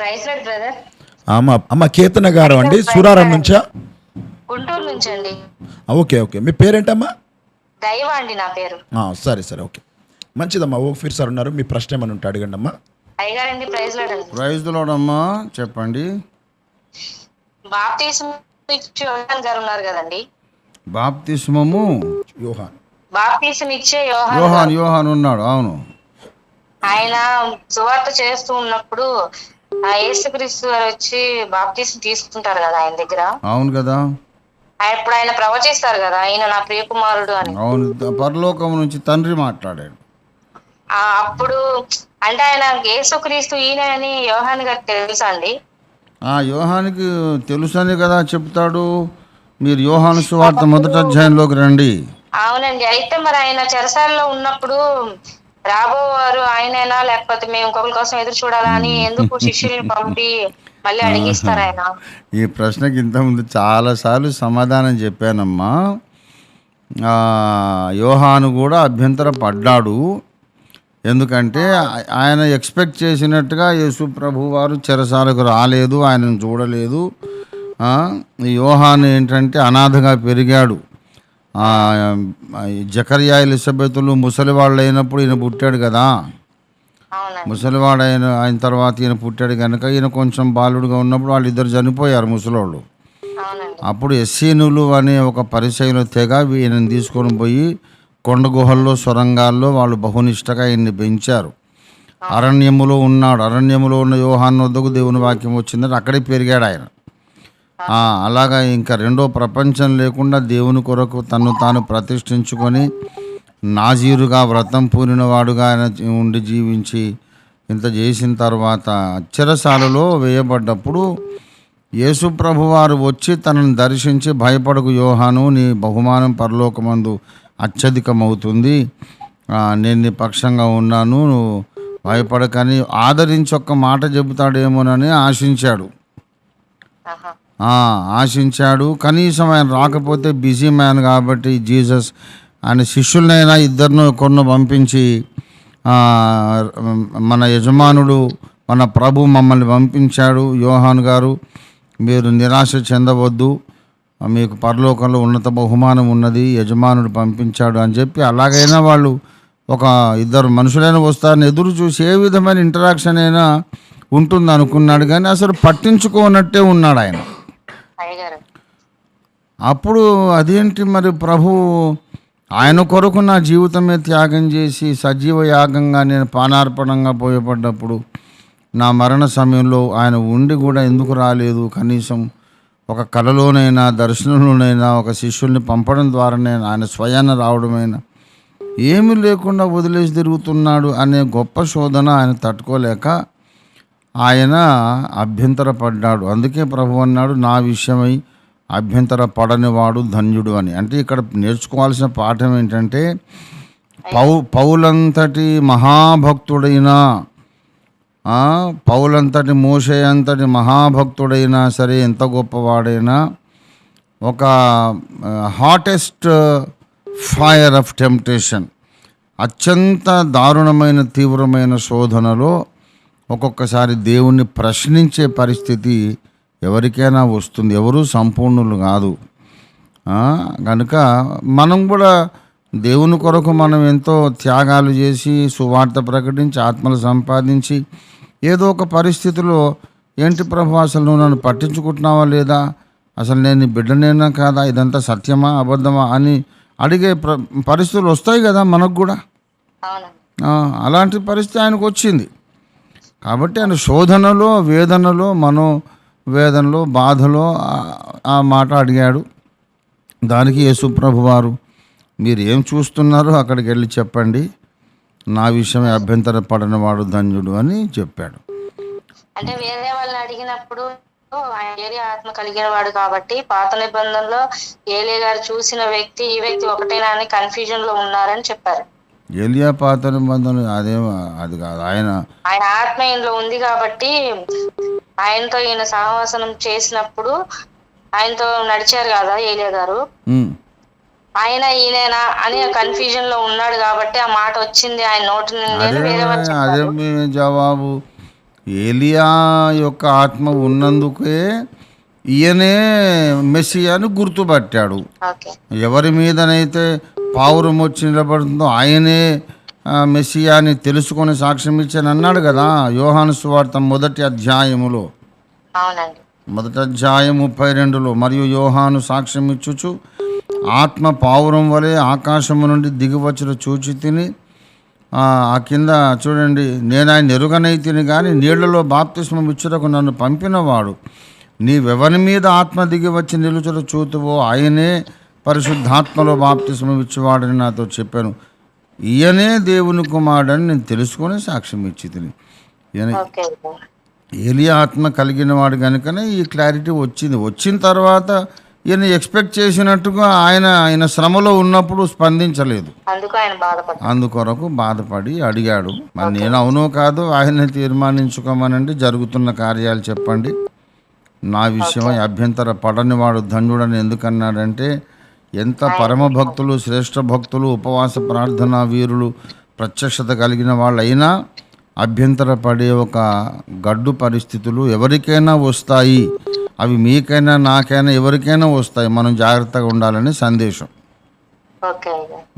Brother? అమ్మ అమ్మ కేతన గారు అండి సూరారం నుంచా? గుంటూరు నుంచి అండి ఓకే ఓకే. మీ పేరేంటమ్మా? దైవ అండి నా పేరు. ఆ, సరే సరే ఓకే. మంచిదమ్మా ఓ ఫిర్ సార్ ఉన్నారు మీ ప్రశ్న ఏమైనా ఉంటే అడగండి అమ్మా అయ్యగారండి ప్రైజ్ లాడ్ అండి. ప్రైజ్లోడమ్మా చెప్పండి. బాప్తీసం ఇచ్చే యోహాన్ గారు ఉన్నారు కదండి. బాప్తిస్మము? యోహాన్. బాప్తీసం ఇచ్చే యోహాన్ యోహాన్ యోహాన్ ఉన్నాడు అవును. ఆయన సువార్త చేస్తూ ఉన్నప్పుడు ఆ యేసుక్రీస్తు గారు వచ్చి బాప్తీసం తీసుకుంటారు కదా ఆయన దగ్గర. అవును కదా. ఇప్పుడు ఆయన ప్రవచిస్తారు కదా ఆయన నా ప్రియకుమారుడు అని. అవును పరలోకం నుంచి తండ్రి మాట్లాడాడు. అప్పుడు అంటే ఆయన యేసుక్రీస్తు ఈయన అని యోహాన్ గారికి తెలుసా అండి? ఆ యోహానికి తెలుసని కదా చెప్తాడు. మీరు యోహాను సువార్త మొదటి అధ్యాయంలోకి రండి. అవునండి. అయితే మరి ఆయన చెరసాలలో ఉన్నప్పుడు రాబోవారు ఆయనైనా లేకపోతే మేము ఇంకొకరి కోసం ఎదురు చూడాలా అని ఎందుకు శిష్యుల్ని పంపి మళ్ళీ అడిగిస్తారు ఆయన? ఈ ప్రశ్నకి ఇంతకుముందు చాలాసార్లు సమాధానం చెప్పానమ్మా. యోహాను కూడా అభ్యంతర పడ్డాడు. ఎందుకంటే ఆయన ఎక్స్పెక్ట్ చేసినట్టుగా యేసు ప్రభు వారు చెరసాలకు రాలేదు ఆయనను చూడలేదు. ఈ యోహాను ఏంటంటే అనాథగా పెరిగాడు. జకర్యా ఎలిజబెతులు ముసలి వాళ్ళు అయినప్పుడు ఈయన పుట్టాడు కదా. ముసలివాడు అయిన అయిన తర్వాత ఈయన పుట్టాడు కనుక ఈయన కొంచెం బాలుడుగా ఉన్నప్పుడు వాళ్ళు ఇద్దరు చనిపోయారు ముసలోళ్ళు. అప్పుడు ఎస్సీనులు అనే ఒక పరిచయం తెగ ఈయనని తీసుకొని పోయి కొండ గుహల్లో సొరంగాల్లో వాళ్ళు బహునిష్టగా ఈయన్ని పెంచారు. అరణ్యములో ఉన్నాడు. అరణ్యములో ఉన్న యోహాన్ వద్దకు దేవుని వాక్యం వచ్చిందని అక్కడే పెరిగాడు ఆయన. అలాగా ఇంకా రెండో ప్రపంచం లేకుండా దేవుని కొరకు తను తాను ప్రతిష్ఠించుకొని నాజీరుగా వ్రతం పూనిన వాడుగా ఆయన ఉండి జీవించి ఇంత చేసిన తర్వాత అక్షరశాలలో వేయబడ్డప్పుడు యేసు ప్రభువారు వచ్చి తనను దర్శించి భయపడకు యోహాను నీ బహుమానం పరలోకమందు అత్యధికమవుతుంది. నేను నీ పక్షంగా ఉన్నాను నువ్వు భయపడకని ఆదరించి ఒక్క మాట చెబుతాడేమోనని ఆశించాడు. ఆశించాడు. కనీసం ఆయన రాకపోతే బిజీ మ్యాన్ కాబట్టి జీసస్ ఆయన శిష్యులనైనా ఇద్దరును కొన్ను పంపించి మన యజమానుడు మన ప్రభు మమ్మల్ని పంపించాడు యోహాన్ గారు. మీరు నిరాశ చెందవద్దు. మీకు పరలోకంలో ఉన్నత బహుమానం ఉన్నది యజమానుడు పంపించాడు అని చెప్పి అలాగైనా వాళ్ళు ఒక ఇద్దరు మనుషులైనా వస్తారని ఎదురు చూసి ఏ విధమైన ఇంటరాక్షన్ అయినా ఉంటుంది అనుకున్నాడు కానీ అసలు పట్టించుకోనట్టే ఉన్నాడు ఆయన. అప్పుడు అదేంటి మరి ప్రభు ఆయన కొరకు నా జీవితమే త్యాగం చేసి సజీవ యాగంగా నేను పానార్పణంగా పోయబడ్డప్పుడు నా మరణ సమయంలో ఆయన ఉండి కూడా ఎందుకు రాలేదు? కనీసం ఒక కళలోనైనా దర్శనంలోనైనా ఒక శిష్యుల్ని పంపడం ద్వారానే ఆయన స్వయాన రావడమైనా? ఏమీ లేకుండా వదిలేసి తిరుగుతున్నాడు అనే గొప్ప శోధన ఆయన తట్టుకోలేక ఆయన అభ్యంతరపడ్డాడు. అందుకే ప్రభు అన్నాడు నా విషయమై అభ్యంతర పడనివాడు ధన్యుడు అని. అంటే ఇక్కడ నేర్చుకోవాల్సిన పాఠం ఏంటంటే పౌ పౌలంతటి మహాభక్తుడైన పౌలంతటి మోషే అంతటి మహాభక్తుడైనా సరే ఎంత గొప్పవాడైనా ఒక హాటెస్ట్ ఫైర్ ఆఫ్ టెంప్టేషన్ అత్యంత దారుణమైన తీవ్రమైన శోధనలో ఒక్కొక్కసారి దేవుణ్ణి ప్రశ్నించే పరిస్థితి ఎవరికైనా వస్తుంది. ఎవరు సంపూర్ణులు కాదు. కనుక మనం కూడా దేవుని కొరకు మనం ఎంతో త్యాగాలు చేసి సువార్త ప్రకటించి ఆత్మలు సంపాదించి ఏదో ఒక పరిస్థితిలో ఏంటి ప్రభు అసలు నువ్వు నన్ను పట్టించుకుంటున్నావా లేదా? అసలు నేను బిడ్డనేనా కాదా? ఇదంతా సత్యమా అబద్ధమా అని అడిగే ప్ర పరిస్థితులు వస్తాయి కదా మనకు కూడా. అలాంటి పరిస్థితి ఆయనకు వచ్చింది. కాబట్టి ఆయన శోధనలో వేదనలో మనో వేదనలో బాధలో ఆ- మాట అడిగాడు. దానికి యేసుప్రభు వారు మీరు ఏం చూస్తున్నారో అక్కడికి వెళ్ళి చెప్పండి. నా విషయమే అభ్యంతర పడనివాడు ధన్యుడు అని చెప్పాడు. అంటే వేరే వాళ్ళని అడిగినప్పుడు ఆయన ఆత్మ కలిగిన వాడు కాబట్టి పాత నిబంధనలో ఏలే గారు చూసిన వ్యక్తి ఈ వ్యక్తి ఒకటేనా అని కన్ఫ్యూజన్లో ఉన్నారని చెప్పారు. ఎలియా పాత నిబంధన అదేం అది కాదు ఆయన. ఆయన ఆత్మ ఈయనలో ఉంది కాబట్టి ఆయనతో ఈయన సహవాసనం చేసినప్పుడు ఆయనతో నడిచారు కదా ఏలియా గారు? ఆయన ఈయనేనా అని కన్ఫ్యూజన్లో ఉన్నాడు కాబట్టి ఆ మాట వచ్చింది ఆయన నోటి నుండి అని అదే జవాబు. ఏలియా యొక్క ఆత్మ ఉన్నందుకే ఈయనే మెస్సియాని గుర్తుపట్టాడు. ఓకే. ఎవరి మీదనైతే పావురం వచ్చి నిలబడుతుందో ఆయనే మెస్సియా అని తెలుసుకొని సాక్ష్యం ఇచ్చాను అన్నాడు కదా యోహాను సువార్త మొదటి అధ్యాయములో. మొదటి అధ్యాయం ముప్పై రెండులో మరియు యోహాను సాక్ష్యం ఇచ్చుచు ఆత్మ పావురం వలె ఆకాశము నుండి దిగివచ్చిన చూచి తిని ఆ కింద చూడండి నేను ఆయన ఎరుగనైతిని కానీ నీళ్ళలో బాప్తిస్మం ఇచ్చుటకు నన్ను పంపినవాడు. నీవెవరి మీద ఆత్మ దిగి వచ్చి నిలుచుట చూతువో ఆయనే పరిశుద్ధాత్మలో బాప్తిస్మం ఇచ్చేవాడని నాతో చెప్పాను. ఈయనే దేవుని కుమారుడని నేను తెలుసుకొని సాక్ష్యం ఇచ్చి తిని ఈయన ఏలియా ఆత్మ కలిగిన వాడు కనుకనే ఈ క్లారిటీ వచ్చింది. వచ్చిన తర్వాత ఈయన ఎక్స్పెక్ట్ చేసినట్టుగా ఆయన ఆయన శ్రమలో ఉన్నప్పుడు స్పందించలేదు. అందుకొరకు బాధపడి అడిగాడు. మరి నేను అవునో కాదో ఆయన తీర్మానించుకోమనండి జరుగుతున్న కార్యాలు చెప్పండి. నా విషయమై అభ్యంతర పడని వాడు ధన్యుడని ఎందుకన్నాడంటే ఎంత పరమ భక్తులు శ్రేష్ఠ భక్తులు ఉపవాస ప్రార్థనా వీరులు ప్రత్యక్షత కలిగిన వాళ్ళైనా అభ్యంతర పడే ఒక గడ్డు పరిస్థితులు ఎవరికైనా వస్తాయి. అవి మీకైనా నాకైనా ఎవరికైనా వస్తాయి. మనం జాగ్రత్తగా ఉండాలని సందేశం. ఓకే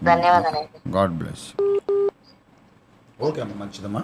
ధన్యవాదాలు గాడ్ బ్లెస్ ఓకే అమ్మా మంచిదమ్మా.